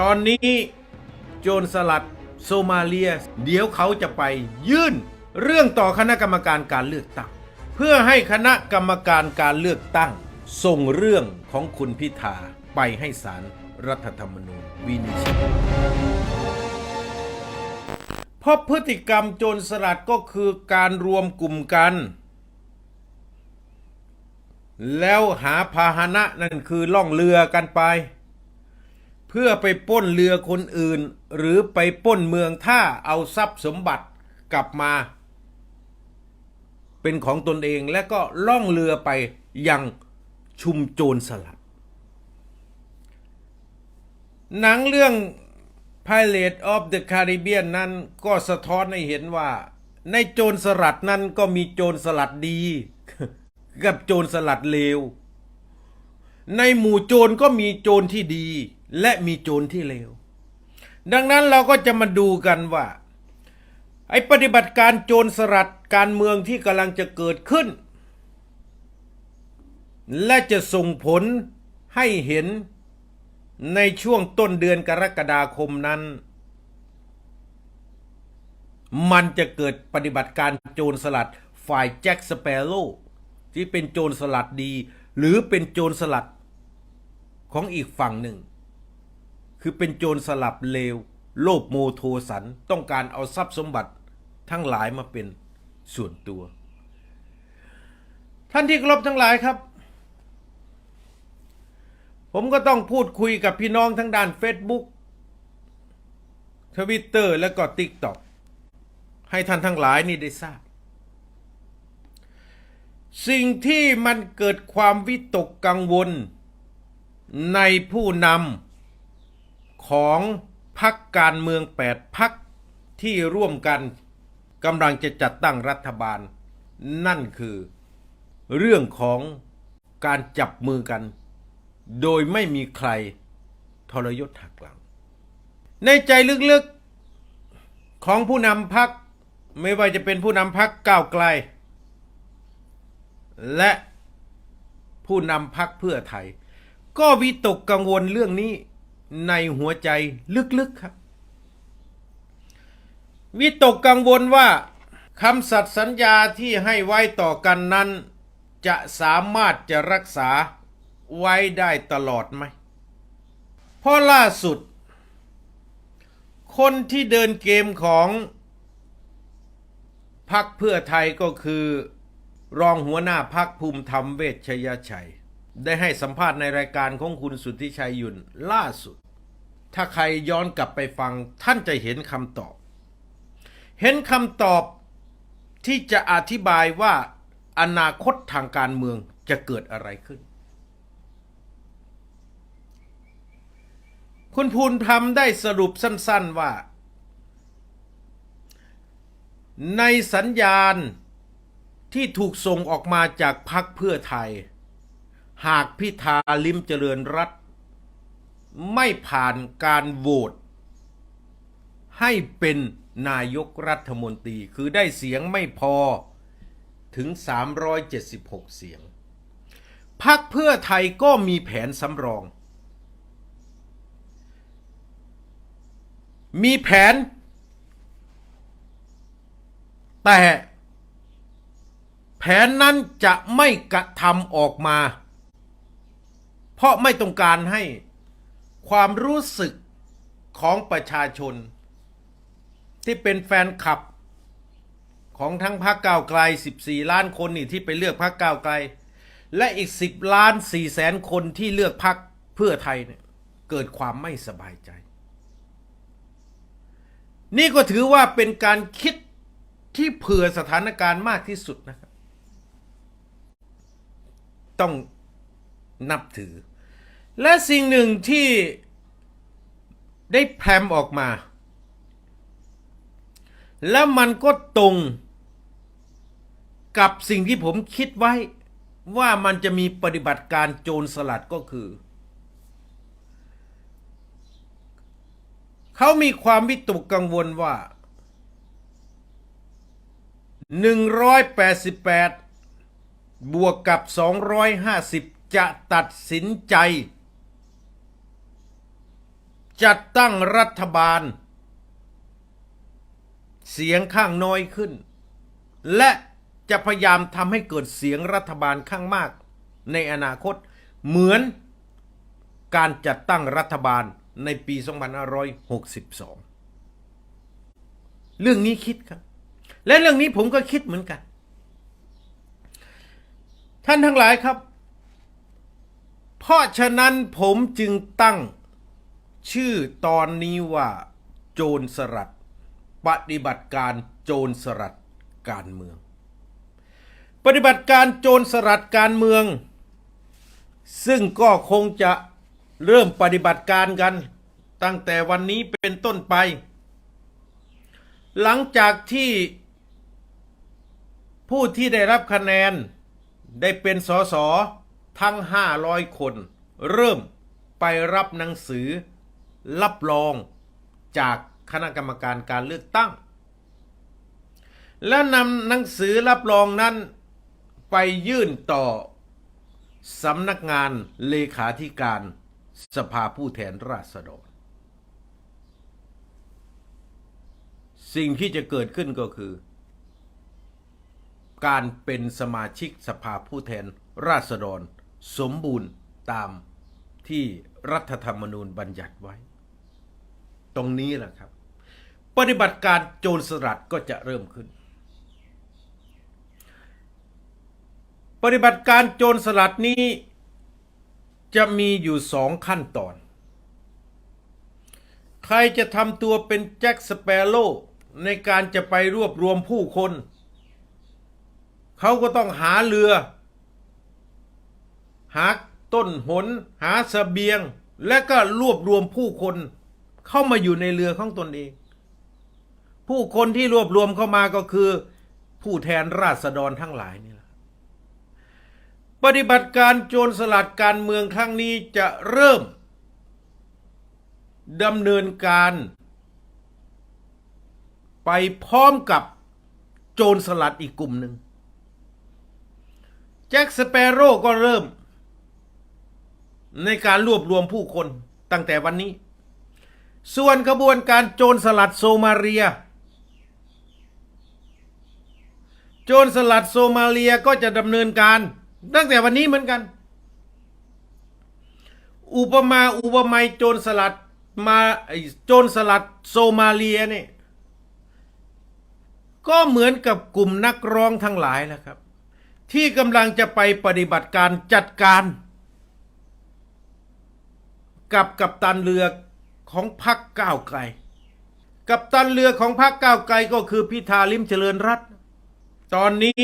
ตอนนี้โจรสลัดโซมาเลีย เดี๋ยวเขาจะไปยื่น เรื่องต่อคณะกรรมการการเลือกตั้ง เพื่อให้คณะกรรมการการเลือกตั้ง ส่งเรื่องของคุณพิธาไปให้ศาลรรัฐธรรมนูญวินิจฉัยเพราะพฤติกรรมโจรสลัดก็คือการรวมกลุ่มกัน แล้วหาพาหนะนั่นคือล่องเรือกันไป พื่อไปป้นเรือคนอื่น หรือไปป้นเมืองท่าเอาทรัพย์สมบัติกลับมา เป็นของตนเองและก็ล่องเรือไปยังชุมโจรสลัด หนังเรื่อง Pilot of the Caribbean นั้นก็สะท้อนให้เห็นว่า ในโจรสลัดนั้นก็มีโจรสลัดดี กับโจรสลัดเลว ในหมู่โจรก็มีโจรที่ดี และมีโจรที่เลว ดังนั้นเราก็จะมาดูกันว่า ไอ้ปฏิบัติการโจรสลัดการเมืองที่กำลังจะเกิดขึ้น และจะส่งผลให้เห็นในช่วงต้นเดือนกรกฎาคมนั้น มันจะเกิดปฏิบัติการโจรสลัดฝ่ายแจ็คสเปโร่ที่เป็นโจรสลัดดี หรือเป็นโจรสลัดของอีกฝั่งหนึ่ง คือเป็นโจรสลับเลว โลภโมโทสันต้องการเอาทรัพย์สมบัติทั้งหลายมาเป็นส่วนตัว ท่านที่เคารพทั้งหลายครับ ผมก็ต้องพูดคุยกับพี่น้องทั้งด้าน Facebook ทวิตเตอร์และก็ TikTok ให้ท่านทั้งหลายนี่ได้ทราบ สิ่งที่มันเกิดความวิตกกังวลในผู้นำ ของพักการเมืองแปดพักที่ร่วมกันกำลังจะจัดตั้งรัฐบาล นั่นคือ เรื่องของการจับมือกัน โดยไม่มีใครทรยศหักหลัง ในใจลึกๆของผู้นำพักไม่ว่าจะเป็นผู้นำพักก้าวไกล และผู้นำพักเพื่อไทย ก็วิตกกังวลเรื่องนี้ ในหัวใจลึกๆครับ วิตกกังวลว่าคำสัตย์สัญญาที่ให้ไว้ต่อกันนั้น จะสามารถจะรักษาไว้ได้ตลอดไหมเพราะล่าสุด คนที่เดินเกมของพักเพื่อไทยก็คือ รองหัวหน้าพักภูมิธรรมเวชยชัย ได้ให้สัมภาษณ์ในรายการของคุณสุทธิชัยยุนล่าสุด ถ้าใครย้อนกลับไปฟังท่านจะเห็นคำตอบ เห็นคำตอบที่จะอธิบายว่าอนาคตทางการเมืองจะเกิดอะไรขึ้น คุณภูนธรรมได้สรุปสั้น ๆว่า ในสัญญาณที่ถูกส่งออกมาจากพรรคเพื่อไทย หากพิธาลิมเจริญรัต ไม่ผ่านการโหวตให้เป็นนายกรัฐมนตรีคือได้เสียงไม่พอถึง 376 เสียงพรรคเพื่อไทยก็มีแผนสำรอง มีแผน แต่แผนนั้นจะไม่กระทำออกมา เพราะไม่ต้องการให้ ความรู้สึกของประชาชน ที่เป็นแฟนคลับ ของทั้งพรรคก้าวไกล 14 ล้านคนนี่ที่ไปเลือกพรรคก้าวไกล และอีก 10 ล้าน4แสนคนที่เลือกพรรคเพื่อไทยเนี่ยเกิดความไม่สบายใจ นี่ก็ถือว่าเป็นการคิดที่เผื่อสถานการณ์มากที่สุดนะครับ ต้องนับถือ และสิ่งหนึ่งที่ได้แพรมออกมา แล้วมันก็ตรงกับสิ่งที่ผมคิดไว้ว่ามันจะมีปฏิบัติการโจรสลัดก็คือ เขามีความวิตกกังวลว่า 188 บวกกับ 250 จะตัดสินใจ จัดตั้งรัฐบาล เสียงข้างน้อยขึ้น และจะพยายามทำให้เกิดเสียงรัฐบาลข้างมาก ในอนาคตเหมือนการจัดตั้งรัฐบาลในปี 2562 เรื่องนี้คิดครับ และเรื่องนี้ผมก็คิดเหมือนกัน ท่านทั้งหลายครับ เพราะฉะนั้นผมจึงตั้ง ชื่อตอนนี้ว่าโจรสลัด ปฏิบัติการโจรสลัดการเมือง ปฏิบัติการโจรสลัดการเมือง ซึ่งก็คงจะเริ่มปฏิบัติการกัน ตั้งแต่วันนี้เป็นต้นไป หลังจากที่ผู้ที่ได้รับคะแนนได้เป็นสสทั้ง 500 คน เริ่มไปรับหนังสือ รับรองจากคณะกรรมการการเลือกตั้ง และนำหนังสือรับรองนั้นไปยื่นต่อสำนักงานเลขาธิการสภาผู้แทนราษฎร สิ่งที่จะเกิดขึ้นก็คือ การเป็นสมาชิกสภาผู้แทนราษฎร สมบูรณ์ตามที่รัฐธรรมนูญบัญญัติไว้ ตรงนี้แหละครับ ปฏิบัติการโจรสลัดก็จะเริ่มขึ้น ปฏิบัติการโจรสลัดนี้จะมีอยู่สองขั้นตอน ใครจะทำตัวเป็นแจ็คสเปโร่ในการจะไปรวบรวมผู้คน เขาก็ต้องหาเรือ หาต้นหน หาสเสบียง และก็รวบรวมผู้คน เข้ามาอยู่ในเรือของตนเอง ผู้คนที่รวบรวมเข้ามาก็คือ ผู้แทนราษฎรทั้งหลายนี่แหละปฏิบัติการโจรสลัดการเมืองครั้งนี้จะเริ่มดำเนินการ ไปพร้อมกับโจรสลัดอีกกลุ่มหนึ่งแจ็คสเปโร่ก็เริ่ม ในการรวบรวมผู้คนตั้งแต่วันนี้ ส่วนกระบวนการโจรสลัดโซมาเลีย โจรสลัดโซมาเลียก็จะดำเนินการตั้งแต่วันนี้เหมือนกัน อุปมาอุปไมยโจรสลัดมาโจรสลัดโซมาเลียเนี่ยก็เหมือนกับกลุ่มนักร้องทั้งหลายแหละครับ ที่กำลังจะไปปฏิบัติการจัดการ กับกัปตันเรือ ของพรรคก้าวไกล กัปตันเรือของพรรคก้าวไกลก็คือพิธาลิมเจริญรัตตอนนี้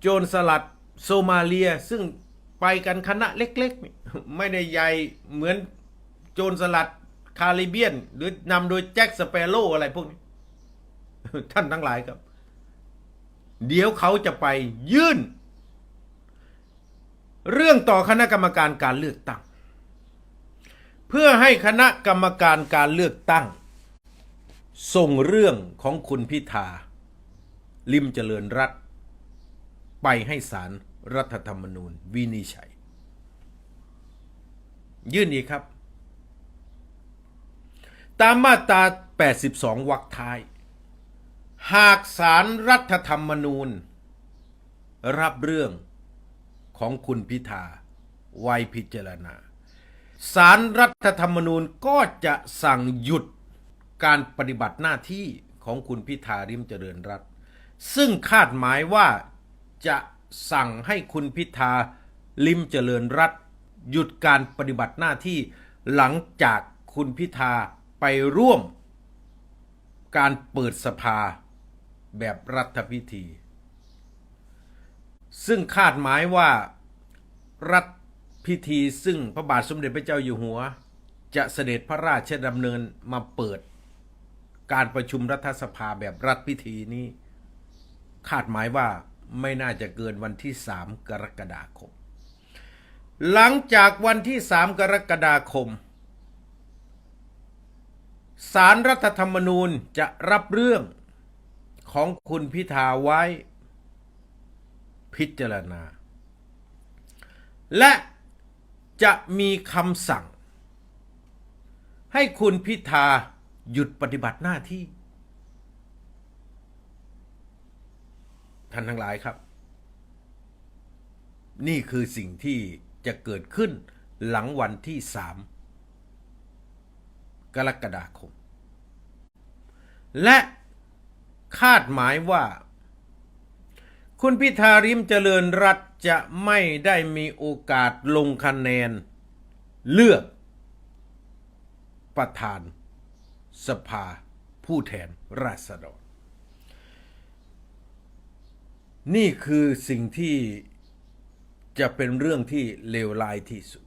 โจรสลัดโซมาเลียซึ่งไปกันคณะเล็กๆ ไม่ได้ใหญ่เหมือนโจรสลัดคาริเบียน หรือนำโดยแจ็คสเปโร่อะไรพวกนี้ ท่านทั้งหลายครับ เดี๋ยวเขาจะไปยื่น เรื่องต่อคณะกรรมการการเลือกตั้ง เพื่อให้คณะกรรมการการเลือกตั้ง ส่งเรื่องของคุณพิธา ลิมเจริญรัตไปให้ศารรัฐธรรมนูญวินิจฉัย ยื่นอีกครับ ตามมาตรา 82 วรรคท้าย หากศารรัฐธรรมนูญ รับเรื่องของคุณพิธาไว้พิจารณา ศารรัฐธรรมนูญก็จะสั่งหยุดการปฏิบัติหน้าที่ของคุณพิธาริมเจริญรัตซึ่งคาดหมายว่าจะสั่งให้คุณพิธาลิมเจริญรัตหยุดการปฏิบัติหน้าที่หลังจากคุณพิธาไปร่วม การเปิดสภาแบบรัฐพิธี ซึ่งคาดหมายว่ารัฐ พิธีซึ่งพระบาทสมเด็จพระเจ้าอยู่หัว จะเสด็จพระราชดำเนินมาเปิด การประชุมรัฐสภาแบบรัฐพิธีนี้ คาดหมายว่าไม่น่าจะเกินวันที่ 3 กรกฎาคม หลังจากวันที่ 3 กรกฎาคมสารรัฐธรรมนูญจะรับเรื่องของคุณพิธาไว้พิจารณา และ จะมีคำสั่ง ให้คุณพิธาหยุดปฏิบัติหน้าที่ ท่านทั้งหลายครับ นี่คือสิ่งที่จะเกิดขึ้นหลังวันที่สามกรกฎาคม และคาดหมายว่า คุณพิธาริมเจริญรัตจะไม่ได้มีโอกาสลงคะแนน เลือก ประธาน สภา ผู้แทนราษฎร นี่คือสิ่งที่จะเป็นเรื่องที่เลวร้ายที่สุด